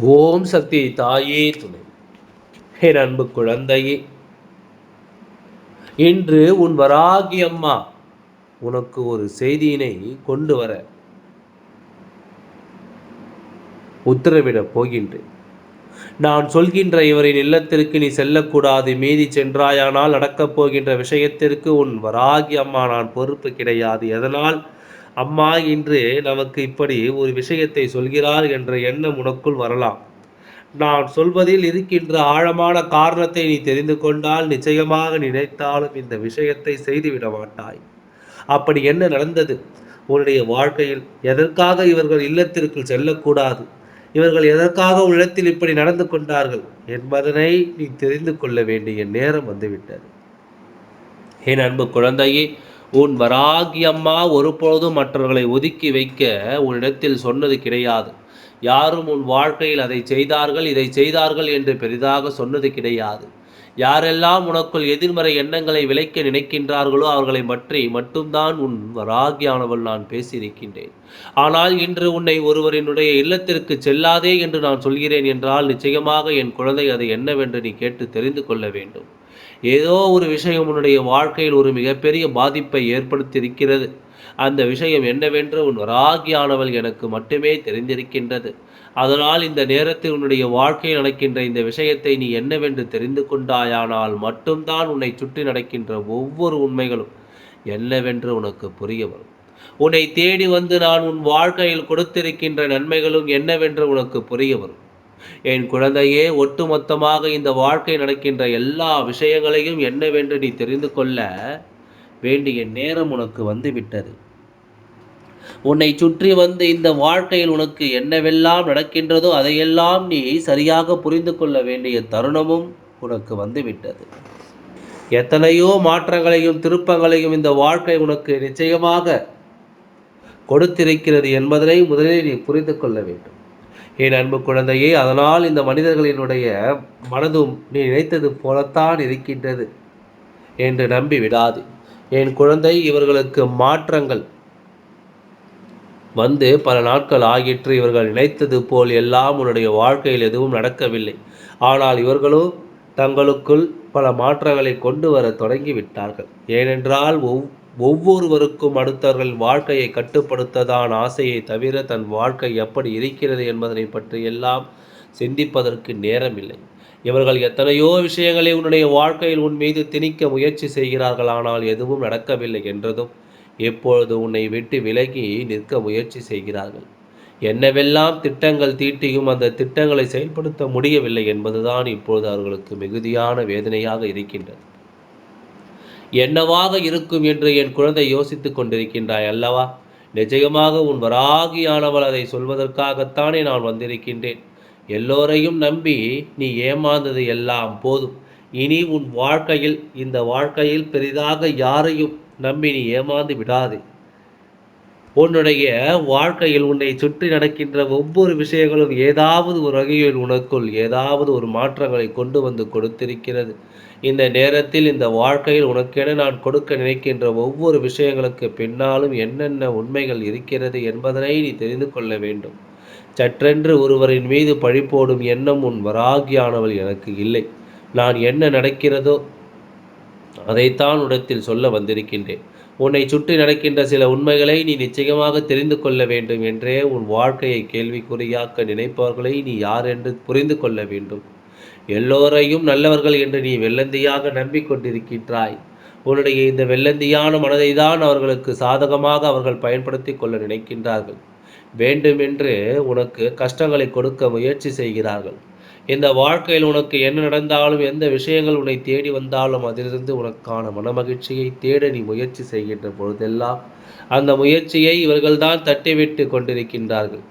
ஓம் சக்தி தாயே துணை. என் அன்பு குழந்தையே இன்று உன் வராகி அம்மா உனக்கு ஒரு செய்தியினை கொண்டு வர உத்தரவிடப் போகின்றேன். நான் சொல்கின்ற இவரின் இல்லத்திற்கு நீ செல்லக்கூடாது மீதி சென்றாயானால் நடக்கப் போகின்ற விஷயத்திற்கு உன் வராகி அம்மா நான் பொறுப்பு கிடையாது. எதனால்? அம்மா இன்று நமக்கு இப்படி ஒரு விஷயத்தை சொல்கிறார் என்ற எண்ணம் உனக்குள் வரலாம். நான் சொல்வதில் இருக்கின்ற ஆழமான காரணத்தை நீ தெரிந்து கொண்டால் நிச்சயமாக நினைத்தாலும் இந்த விஷயத்தை செய்துவிட மாட்டாய். அப்படி என்ன நடந்தது? உன்னுடைய வாழ்க்கையில் எதற்காக இவர்கள் இல்லத்திற்குள் செல்லக்கூடாது? இவர்கள் எதற்காக உள்ளத்தில் இப்படி நடந்து கொண்டார்கள் என்பதனை நீ தெரிந்து கொள்ள வேண்டிய நேரம் வந்துவிட்டது. என் அன்பு குழந்தையே உன் வராகி அம்மா ஒருபொழுதும் மற்றவர்களை ஒதுக்கி வைக்க உன்னிடத்தில் சொன்னது கிடையாது. யாரும் உன் வாழ்க்கையில் அதை செய்தார்கள் இதை செய்தார்கள் என்று பெரிதாக சொன்னது கிடையாது. யாரெல்லாம் உனக்குள் எதிர்மறை எண்ணங்களை விளைக்க நினைக்கின்றார்களோ அவர்களை பற்றி மட்டும்தான் உன் ராகியானவள் நான் பேசியிருக்கின்றேன். ஆனால் இன்று உன்னை ஒருவரினுடைய இல்லத்திற்கு செல்லாதே என்று நான் சொல்கிறேன் என்றால் நிச்சயமாக என் குழந்தை அதை என்னவென்று நீ கேட்டு தெரிந்து கொள்ள வேண்டும். ஏதோ ஒரு விஷயம் உன்னுடைய வாழ்க்கையில் ஒரு மிகப்பெரிய பாதிப்பை ஏற்படுத்தியிருக்கிறது. அந்த விஷயம் என்னவென்று உன் ராகியானவள் எனக்கு மட்டுமே தெரிந்திருக்கின்றது. அதனால் இந்த நேரத்தில் உன்னுடைய வாழ்க்கையில் நடக்கின்ற இந்த விஷயத்தை நீ என்னவென்று தெரிந்து கொண்டாயானால் மட்டும்தான் உன்னை சுற்றி நடக்கின்ற ஒவ்வொரு உண்மைகளும் என்னவென்று உனக்கு புரிய வரும். உன்னை தேடி வந்து நான் உன் வாழ்க்கையில் கொடுத்திருக்கின்ற நன்மைகளும் என்னவென்று உனக்கு புரிய வரும். என் குழந்தையே ஒட்டுமொத்தமாக இந்த வாழ்க்கை நடக்கின்ற எல்லா விஷயங்களையும் என்னவென்று நீ தெரிந்து கொள்ள வேண்டிய நேரம் உனக்கு வந்துவிட்டது உன்னை சுற்றி வந்து இந்த வாழ்க்கையில் உனக்கு என்னவெல்லாம் நடக்கின்றதோ அதையெல்லாம் நீ சரியாக புரிந்து கொள்ள வேண்டிய தருணமும் உனக்கு வந்துவிட்டது. எத்தனையோ மாற்றங்களையும் திருப்பங்களையும் இந்த வாழ்க்கை உனக்கு நிச்சயமாக கொடுத்திருக்கிறது என்பதனை முதலில் நீ புரிந்து கொள்ள வேண்டும். என் அன்பு குழந்தையே அதனால் இந்த மனிதர்களினுடைய மனதும் நீ நினைத்தது போலத்தான் இருக்கின்றது என்று நம்பி விடாது என் குழந்தை இவர்களுக்கு மாற்றங்கள் வந்து பல நாட்கள் ஆகிற்று இவர்கள் நினைத்தது போல் எல்லாம் உன்னுடைய வாழ்க்கையில் எதுவும் நடக்கவில்லை. ஆனால் இவர்களோ தங்களுக்குள் பல மாற்றங்களை கொண்டு வர தொடங்கிவிட்டார்கள். ஏனென்றால் ஒவ் ஒவ்வொருவருக்கும் அடுத்தவர்கள் வாழ்க்கையை கட்டுப்படுத்ததான் ஆசையை தவிர தன் வாழ்க்கை எப்படி இருக்கிறது என்பதனை பற்றி எல்லாம் சிந்திப்பதற்கு நேரமில்லை. இவர்கள் எத்தனையோ விஷயங்களை உன்னுடைய வாழ்க்கையில் உன் மீது திணிக்க முயற்சி செய்கிறார்கள் ஆனால் எதுவும் நடக்கவில்லை என்றதும் எப்பொழுது உன்னை விட்டு விலகி நிற்க முயற்சி செய்கிறார்கள்? என்னவெல்லாம் திட்டங்கள் தீட்டியும் அந்த திட்டங்களை செயல்படுத்த முடியவில்லை என்பதுதான் இப்பொழுது அவர்களுக்கு மிகுதியான வேதனையாக இருக்கின்றது. என்னவாக இருக்கும் என்று என் குழந்தை யோசித்துக் கொண்டிருக்கின்றாய் அல்லவா? நிச்சயமாக உன் வராகியானவள் அதை சொல்வதற்காகத்தானே நான் வந்திருக்கின்றேன். எல்லோரையும் நம்பி நீ ஏமாந்தது எல்லாம் போதும். இனி உன் வாழ்க்கையில் இந்த வாழ்க்கையில் பெரிதாக யாரையும் நம்பி நீ ஏமாந்து விடாதே. உன்னுடைய வாழ்க்கையில் உன்னை சுற்றி நடக்கின்ற ஒவ்வொரு விஷயங்களும் ஏதாவது ஒரு வகையில் உனக்குள் ஏதாவது ஒரு மாற்றங்களை கொண்டு வந்து கொடுத்திருக்கிறது. இந்த நேரத்தில் இந்த வாழ்க்கையில் உனக்கென நான் கொடுக்க நினைக்கின்ற ஒவ்வொரு விஷயங்களுக்கு பின்னாலும் என்னென்ன உண்மைகள் இருக்கிறது என்பதனை நீ தெரிந்து கொள்ள வேண்டும். சற்றென்று ஒருவரின் மீது பழி போடும் எண்ணம் உன் வராகியானவள் எனக்கு இல்லை. நான் என்ன நடக்கிறதோ அதைத்தான் உடத்தில் சொல்ல வந்திருக்கின்றேன். உன்னை சுற்றி நடக்கின்ற சில உண்மைகளை நீ நிச்சயமாக தெரிந்து கொள்ள வேண்டும் என்றே உன் வாழ்க்கையை கேள்விக்குறியாக்க நினைப்பவர்களை நீ யார் என்று புரிந்து கொள்ள வேண்டும். எல்லோரையும் நல்லவர்கள் என்று நீ வெள்ளந்தியாக நம்பிக்கொண்டிருக்கின்றாய். உன்னுடைய இந்த வெள்ளந்தியான மனதை தான் அவர்களுக்கு சாதகமாக அவர்கள் பயன்படுத்தி கொள்ள நினைக்கின்றார்கள். வேண்டுமென்று உனக்கு கஷ்டங்களை கொடுக்க முயற்சி செய்கிறார்கள். இந்த வாழ்க்கையில் உனக்கு என்ன நடந்தாலும் எந்த விஷயங்கள் உன்னை தேடி வந்தாலும் அதிலிருந்து உனக்கான மனமகிழ்ச்சியை தேட நீ முயற்சி செய்கின்ற பொழுதெல்லாம் அந்த முயற்சியை இவர்கள்தான் தட்டிவிட்டு கொண்டிருக்கின்றார்கள்.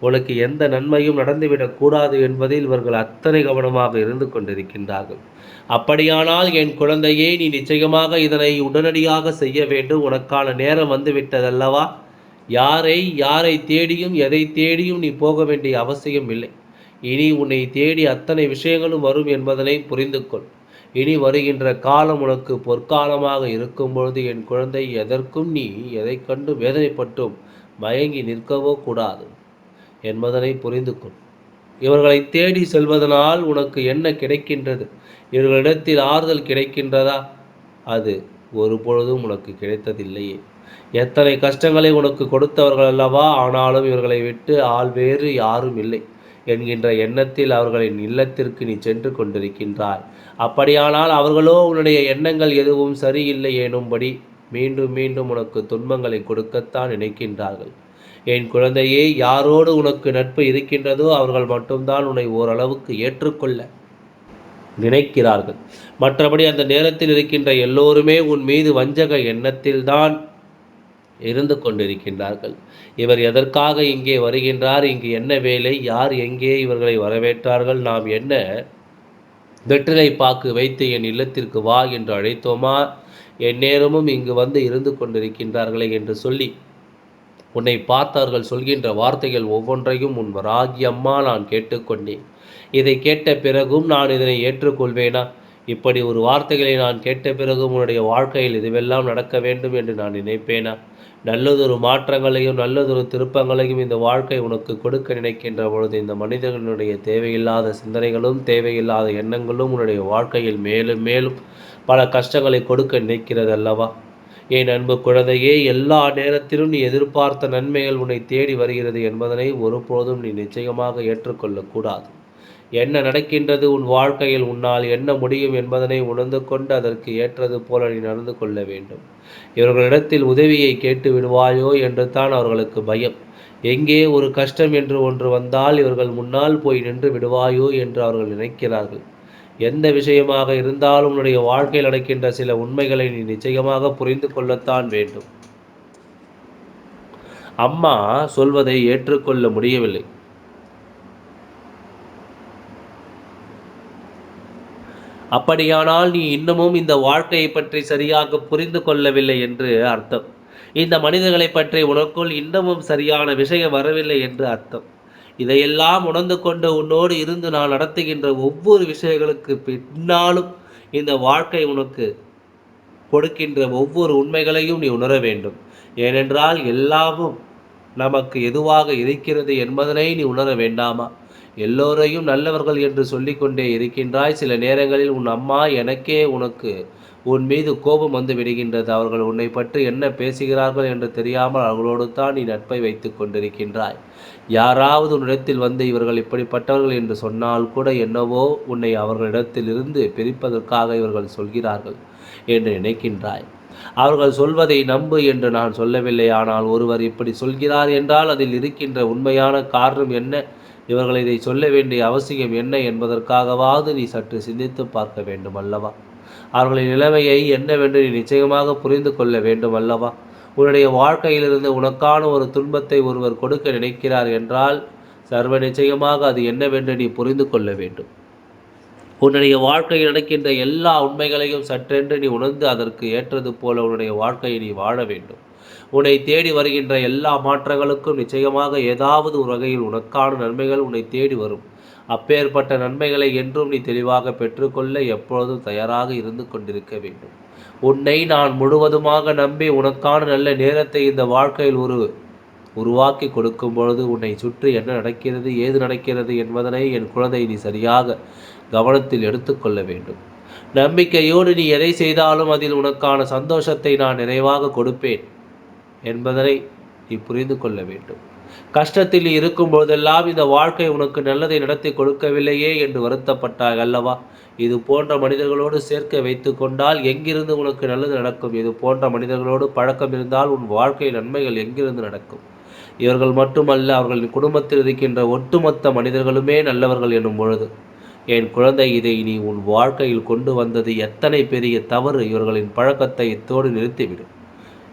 உனக்கு எந்த நன்மையும் நடந்துவிடக்கூடாது என்பதில் இவர்கள் அத்தனை கவனமாக இருந்து கொண்டிருக்கின்றார்கள். அப்படியானால் என் குழந்தையே நீ நிச்சயமாக இதனை உடனடியாக செய்ய வேண்டும். உனக்கான நேரம் வந்துவிட்டதல்லவா? யாரை யாரை தேடியும் எதை தேடியும் நீ போக வேண்டிய அவசியம் இல்லை இனி உன்னை தேடி அத்தனை விஷயங்களும் வரும் என்பதனை புரிந்து கொள் இனி வருகின்ற காலம் உனக்கு பொற்காலமாக இருக்கும் பொழுது என் குழந்தை எதற்கும் நீ எதை கண்டு வேதனைப்பட்டும் மயங்கி நிற்கவோ கூடாது என்பதனை புரிந்து கொள் இவர்களை தேடி செல்வதனால் உனக்கு என்ன கிடைக்கின்றது? இவர்களிடத்தில் ஆறுதல் கிடைக்கின்றதா? அது ஒரு பொழுதும் உனக்கு கிடைத்ததில்லையே. எத்தனை கஷ்டங்களை உனக்கு கொடுத்தவர்கள் அல்லவா? ஆனாலும் இவர்களை விட்டு ஆள் வேறு யாரும் இல்லை. என்கின்ற எண்ணத்தில் அவர்களின் இல்லத்திற்கு நீ சென்று கொண்டிருக்கின்றாய். அப்படியானால் அவர்களோ உன்னுடைய எண்ணங்கள் எதுவும் சரியில்லை எனும்படி மீண்டும் மீண்டும் உனக்கு துன்பங்களை கொடுக்கத்தான் நினைக்கின்றார்கள். என் குழந்தையே யாரோடு உனக்கு நட்பு இருக்கின்றதோ அவர்கள் மட்டும்தான் உன்னை ஓரளவுக்கு ஏற்றுக்கொள்ள நினைக்கிறார்கள். மற்றபடி அந்த நேரத்தில் இருக்கின்ற எல்லோருமே உன் மீது வஞ்சக எண்ணத்தில்தான் இருந்து கொண்டிருக்கின்றார்கள். இவர் எதற்காக இங்கே வருகின்றார்? இங்கு என்ன வேலை? யார் எங்கே இவர்களை வரவேற்றார்கள்? நாம் என்ன வெற்றிலை பாக்கு வைத்து என் இல்லத்திற்கு வா என்று அழைத்தோமா? என் நேரமும் இங்கு வந்து இருந்து கொண்டிருக்கின்றார்களே என்று சொல்லி உன்னை பார்த்தார்கள் சொல்கின்ற வார்த்தைகள் ஒவ்வொன்றையும் உன் வராகி அம்மா நான் கேட்டுக்கொண்டேன். இதை கேட்ட பிறகும் நான் இதனை ஏற்றுக்கொள்வேனா? இப்படி ஒரு வார்த்தைகளை நான் கேட்ட பிறகும் உன்னுடைய வாழ்க்கையில் இதுவெல்லாம் நடக்க வேண்டும் என்று நான் நினைப்பேனா? நல்லதொரு மாற்றங்களையும் நல்லதொரு திருப்பங்களையும் இந்த வாழ்க்கை உனக்கு கொடுக்க நினைக்கின்ற பொழுது இந்த மனிதர்களுடைய தேவையில்லாத சிந்தனைகளும் தேவையில்லாத எண்ணங்களும் உன்னுடைய வாழ்க்கையில் மேலும் மேலும் பல கஷ்டங்களை கொடுக்க நினைக்கிறது அல்லவா என் அன்பு குழந்தையே எல்லா நேரத்திலும் நீ எதிர்பார்த்த நன்மைகள் உன்னை தேடி வருகிறது என்பதனை ஒருபோதும் நீ நிச்சயமாக ஏற்றுக்கொள்ளக்கூடாது. என்ன நடக்கின்றது உன் வாழ்க்கையில் உன்னால் என்ன முடியும் என்பதனை உணர்ந்து கொண்டு அதற்கு ஏற்றது போல நீ நடந்து கொள்ள வேண்டும். இவர்களிடத்தில் உதவியை கேட்டு விடுவாயோ என்று தான் அவர்களுக்கு பயம். எங்கே ஒரு கஷ்டம் என்று ஒன்று வந்தால் இவர்கள் முன்னால் போய் நின்று விடுவாயோ என்று அவர்கள் நினைக்கிறார்கள். எந்த விஷயமாக இருந்தாலும் உன்னுடைய வாழ்க்கையில் நடக்கின்ற சில உண்மைகளை நீ நிச்சயமாக புரிந்து கொள்ளத்தான் வேண்டும். அம்மா சொல்வதை ஏற்றுக்கொள்ள முடியவில்லை. அப்படியானால் நீ இன்னமும் இந்த வாழ்க்கையை பற்றி சரியாக புரிந்து கொள்ளவில்லை என்று அர்த்தம். இந்த மனிதர்களை பற்றி உனக்குள் இன்னமும் சரியான விஷயம் வரவில்லை என்று அர்த்தம். இதையெல்லாம் உணர்ந்து கொண்டு உன்னோடு இருந்து நான் நடத்துகின்ற ஒவ்வொரு விஷயங்களுக்கு பின்னாலும் இந்த வாழ்க்கை உனக்கு கொடுக்கின்ற ஒவ்வொரு உண்மைகளையும் நீ உணர வேண்டும். ஏனென்றால் எல்லாமும் நமக்கு எதுவாக இருக்கிறது என்பதனை நீ உணர வேண்டாமா? எல்லோரையும் நல்லவர்கள் என்று சொல்லிக்கொண்டே இருக்கின்றாய். சில நேரங்களில் உன் அம்மா எனக்கே உனக்கு உன் மீது கோபம் வந்து விடுகின்றது. அவர்கள் உன்னை பற்றி என்ன பேசுகிறார்கள் என்று தெரியாமல் அவர்களோடு தான் நீ நட்பை வைத்து கொண்டிருக்கின்றாய். யாராவது உன்னிடத்தில் வந்து இவர்கள் இப்படிப்பட்டவர்கள் என்று சொன்னால் கூட என்னவோ உன்னை அவர்களிடத்திலிருந்து பிரிப்பதற்காக இவர்கள் சொல்கிறார்கள் என்று நினைக்கின்றாய். அவர்கள் சொல்வதை நம்பு என்று நான் சொல்லவில்லை. ஆனால் ஒருவர் இப்படி சொல்கிறார் என்றால் அதில் இருக்கின்ற உண்மையான காரணம் என்ன? இவர்கள் இதை சொல்ல வேண்டிய அவசியம் என்ன என்பதற்காகவாவது நீ சற்று சிந்தித்து பார்க்க வேண்டும் அல்லவா? அவர்களின் நிலைமையை என்னவென்று நீ நிச்சயமாக புரிந்து கொள்ள வேண்டும் அல்லவா? உன்னுடைய வாழ்க்கையிலிருந்து உனக்கான ஒரு துன்பத்தை ஒருவர் கொடுக்க நினைக்கிறார் என்றால் சர்வ நிச்சயமாக அது என்னவென்று நீ புரிந்து கொள்ள வேண்டும். உன்னுடைய வாழ்க்கையில் நடக்கின்ற எல்லா உண்மைகளையும் சற்றென்று நீ உணர்ந்து அதற்கு ஏற்றது போல உன்னுடைய வாழ்க்கையை நீ வாழ வேண்டும். உன்னை தேடி வருகின்ற எல்லா மாற்றங்களுக்கும் நிச்சயமாக ஏதாவது ஒரு வகையில் உனக்கான நன்மைகள் உன்னை தேடி வரும். அப்பேற்பட்ட நன்மைகளை என்றும் நீ தெளிவாக பெற்றுக்கொள்ள எப்பொழுதும் தயாராக இருந்து கொண்டிருக்க வேண்டும். உன்னை நான் முழுவதுமாக நம்பி உனக்கான நல்ல நேரத்தை இந்த வாழ்க்கையில் ஒரு உருவாக்கி கொடுக்கும் பொழுது உன்னை சுற்றி என்ன நடக்கிறது ஏது நடக்கிறது என்பதனை என் குழந்தை நீ சரியாக கவனத்தில் எடுத்துக்கொள்ள வேண்டும். நம்பிக்கையோடு நீ எதை செய்தாலும் அதில் உனக்கான சந்தோஷத்தை நான் நிறைவாக கொடுப்பேன் என்பதனை நீ புரிந்து கொள்ள வேண்டும். கஷ்டத்தில் இருக்கும் போதெல்லாம் இந்த வாழ்க்கை உனக்கு நல்லதை நடத்தி கொடுக்கவில்லையே என்று வருத்தப்பட்டாய் அல்லவா? இது போன்ற மனிதர்களோடு சேர்க்க வைத்து கொண்டால் எங்கிருந்து உனக்கு நல்லது நடக்கும்? இது போன்ற மனிதர்களோடு பழக்கம் இருந்தால் உன் வாழ்க்கை நன்மைகள் எங்கிருந்து நடக்கும்? இவர்கள் மட்டுமல்ல அவர்களின் குடும்பத்தில் இருக்கின்ற ஒட்டுமொத்த மனிதர்களுமே நல்லவர்கள் என்னும் பொழுது என் குழந்தை இதை நீ உன் வாழ்க்கையில் கொண்டு வந்தது எத்தனை பெரிய தவறு? இவர்களின் பழக்கத்தை இத்தோடு நிறுத்திவிடும்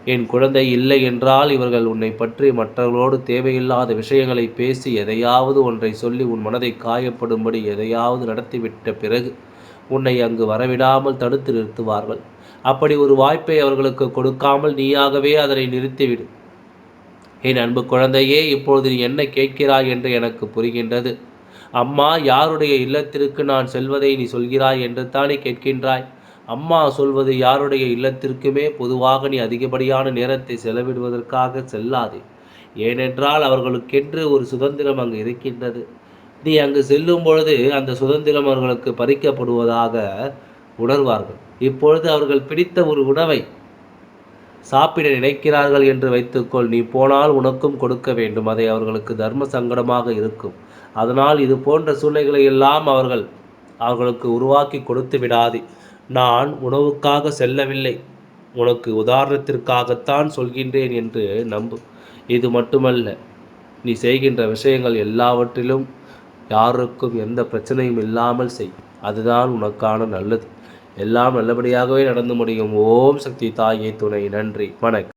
என் குழந்தை இல்லை என்றால் இவர்கள் உன்னை பற்றி மற்றவர்களோடு தேவையில்லாத விஷயங்களை பேசி எதையாவது ஒன்றை சொல்லி உன் மனதை காயப்படும்படி எதையாவது நடத்திவிட்ட பிறகு உன்னை அங்கு வரவிடாமல் தடுத்து நிறுத்துவார்கள். அப்படி ஒரு வாய்ப்பை அவர்களுக்கு கொடுக்காமல் நீயாகவே அதனை நிறுத்திவிடு. என் அன்பு குழந்தையே இப்பொழுது நீ என்ன கேட்கிறாய் என்று எனக்கு புரிகின்றது. அம்மா யாருடைய இல்லத்திற்கு நான் செல்வதை நீ சொல்கிறாய் என்று தானே கேட்கின்றாய்? அம்மா சொல்வது யாருடைய இல்லத்திற்குமே பொதுவாக நீ அதிகப்படியான நேரத்தை செலவிடுவதற்காக செல்லாதே. ஏனென்றால் அவர்களுக்கென்று ஒரு சுதந்திரம் அங்கு இருக்கின்றது. நீ அங்கு செல்லும் பொழுது அந்த சுதந்திரம் அவர்களுக்கு பறிக்கப்படுவதாக உணர்வார்கள். இப்பொழுது அவர்கள் பிடித்த ஒரு உணவை சாப்பிட நினைக்கிறார்கள் என்று வைத்துக்கொள். நீ போனால் உனக்கும் கொடுக்க வேண்டும். அதை அவர்களுக்கு தர்ம சங்கடமாக இருக்கும். அதனால் இது போன்ற சூழ்நிலைகளை எல்லாம் அவர்கள் அவர்களுக்கு உருவாக்கி கொடுத்து விடாதே. நான் உணவுக்காக செல்லவில்லை. உனக்கு உதாரணத்திற்காகத்தான் சொல்கின்றேன் என்று நம்பு. இது மட்டுமல்ல நீ செய்கின்ற விஷயங்கள் எல்லாவற்றிலும் யாருக்கும் எந்த பிரச்சனையும் இல்லாமல் செய். அதுதான் உனக்கான நல்லது. எல்லாம் நல்லபடியாகவே நடந்து முடியும். ஓம் சக்தி தாயே துணை. நன்றி. வணக்கம்.